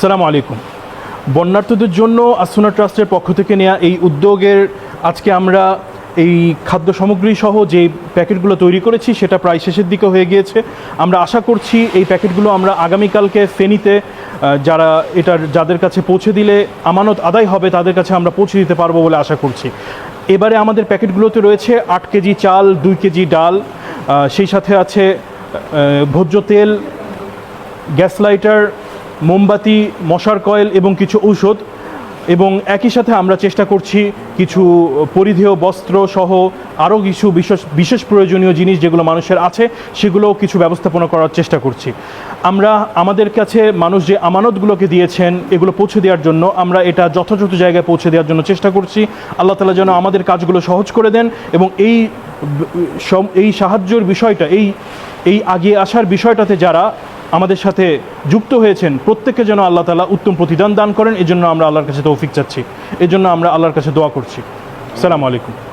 সালাম আলাইকুম। বন্যার্থদের জন্য আসুনা ট্রাস্টের পক্ষ থেকে নেওয়া এই উদ্যোগের আজকে আমরা এই খাদ্য সামগ্রী সহ যে প্যাকেটগুলো তৈরি করেছি, সেটা প্রায় শেষের দিকে হয়ে গিয়েছে। আমরা আশা করছি এই প্যাকেটগুলো আমরা আগামীকালকে ফেনীতে যারা এটার, যাদের কাছে পৌঁছে দিলে আমানত আদায় হবে, তাদের কাছে আমরা পৌঁছে দিতে পারব বলে আশা করছি। এবারে আমাদের প্যাকেটগুলোতে রয়েছে আট কেজি চাল, দুই কেজি ডাল সেই সাথে আছে ভোজ্য তেল, গ্যাস লাইটার মোমবাতি, মশার কয়েল এবং কিছু ঔষধ এবং একই সাথে আমরা চেষ্টা করছি কিছু পরিধেয় বস্ত্র সহ আরও কিছু বিশেষ বিশেষ প্রয়োজনীয় জিনিস যেগুলো মানুষের আছে, সেগুলোও কিছু ব্যবস্থাপনা করার চেষ্টা করছি। আমরা, আমাদের কাছে মানুষ যে আমানতগুলোকে দিয়েছেন, এগুলো পৌঁছে দেওয়ার জন্য আমরা এটা যথাযথ জায়গায় পৌঁছে দেওয়ার জন্য চেষ্টা করছি। আল্লাহ তালা যেন আমাদের কাজগুলো সহজ করে দেন এবং এই এই সাহায্যের বিষয়টা, এই এই আগিয়ে আসার বিষয়টাতে যারা আমাদের সাথে যুক্ত হয়েছেন। প্রত্যেককে যেন আল্লাহ তালা উত্তম প্রতিদান দান করেন, এজন্য আমরা আল্লাহর কাছে তৌফিক চাচ্ছি। এজন্য আমরা আল্লাহর কাছে দোয়া করছি। সালামু আলাইকুম।